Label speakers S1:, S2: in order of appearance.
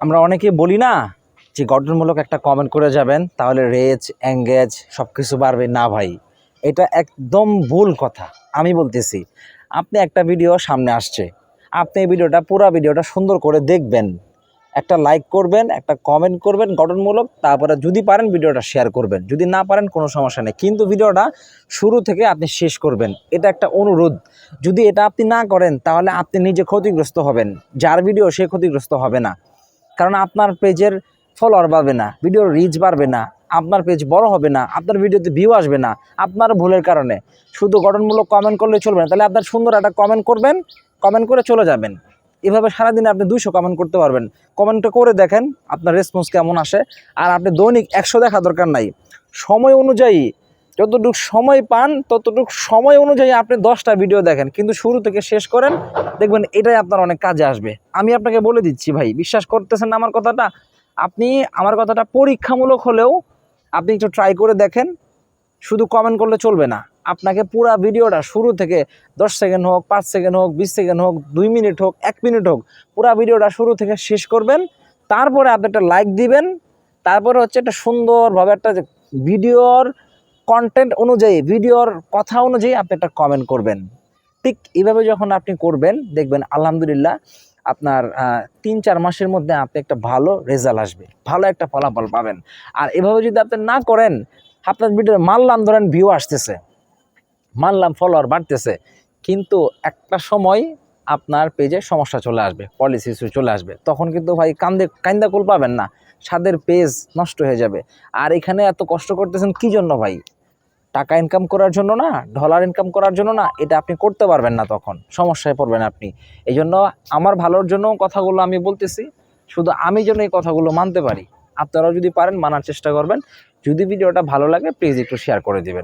S1: আমরা অনেকে বলি না যে গঠনমূলক একটা কমেন্ট করে যাবেন, তাহলে রেজ অ্যাঙ্গেজ সব কিছু বাড়বে। না ভাই, এটা একদম ভুল কথা। আমি বলতেছি, আপনি একটা ভিডিও সামনে আসছে, আপনি এই ভিডিওটা পুরো ভিডিওটা সুন্দর করে দেখবেন। একটা লাইক করবেন, একটা কমেন্ট করবেন গঠনমূলক, তারপরে যদি পারেন ভিডিওটা শেয়ার করবেন। যদি না পারেন, কোনো সমস্যা নেই। কিন্তু ভিডিওটা শুরু থেকে আপনি শেষ করবেন। এটা একটা অনুরোধ। যদি এটা আপনি না করেন, তাহলে আপনি নিজে ক্ষতিগ্রস্ত হবেন। যার ভিডিও সে ক্ষতিগ্রস্ত হবে না। কারণ আপনার পেজের ফলোয়ার বাড়বে না ভিডিওর রিচ বাড়বে না, আপনার পেজ বড় হবে না, আপনার ভিডিওতে ভিউ আসবে না, আপনার ভুলের কারণে। শুধু গঠনমূলক কমেন্ট করলে চলবে না, তাহলে আপনার সুন্দর একটা কমেন্ট করবেন কমেন্ট করে চলে যাবেন। এভাবে সারাদিনে আপনি দুইশো কমেন্ট করতে পারবেন। কমেন্টটা করে দেখেন আপনার রেসপন্স কেমন আসে। আর আপনি দৈনিক একশো দেখা দরকার নাই। সময় অনুযায়ী যতটুকু সময় পান, ততটুকু সময় অনুযায়ী আপনি দশটা ভিডিও দেখেন। কিন্তু শুরু থেকে শেষ করেন, দেখবেন এটাই আপনার অনেক কাজে আসবে। আমি আপনাকে বলে দিচ্ছি ভাই, বিশ্বাস করতেছেন না আমার কথাটা? আপনি আমার কথাটা পরীক্ষামূলক হলেও আপনি একটু ট্রাই করে দেখেন, শুধু কমেন্ট করলে চলবে না। আপনাকে পুরো ভিডিওটা শুরু থেকে দশ সেকেন্ড হোক, পাঁচ সেকেন্ড হোক, বিশ সেকেন্ড হোক, দুই মিনিট হোক, এক মিনিট হোক, পুরো ভিডিওটা শুরু থেকে শেষ করবেন। তারপরে আপনি একটা লাইক দিবেন। তারপরে হচ্ছে একটা সুন্দরভাবে একটা ভিডিওর কন্টেন্ট অনুযায়ী, ভিডিওর কথা অনুযায়ী আপনি একটা কমেন্ট করবেন। ঠিক এভাবে যখন আপনি করবেন, দেখবেন আলহামদুলিল্লাহ আপনার তিন চার মাসের মধ্যে আপনি একটা ভালো রেজাল্ট আসবে। ভালো একটা ফলাফল পাবেন। আর এভাবে যদি আপনি না করেন, আপনার ভিডিও মানলাম ধরেন ভিউ আসতেছে। মানলাম ফলোয়ার বাড়তেছে। কিন্তু একটা সময় আপনার পেজে সমস্যা চলে আসবে পলিসি ইস্যু চলে আসবে। তখন কিন্তু ভাই কান্দে কান্দা কুল পাবেন না। স্বাদের পেজ নষ্ট হয়ে যাবে। আর এখানে এত কষ্ট করতেছেন কি জন্য ভাই? টাকা ইনকাম করার জন্য না ডলার ইনকাম করার জন্য না, এটা আপনি করতে পারবেন না তখন। সমস্যায় পড়বেন আপনি। এই জন্য আমার ভালোর জন্য কথাগুলো আমি বলতেছি। শুধু আমি যেন এই কথাগুলো মানতে পারি। আপনারাও যদি পারেন, মানার চেষ্টা করবেন। যদি ভিডিওটা ভালো লাগে প্লিজ একটু শেয়ার করে দিবেন।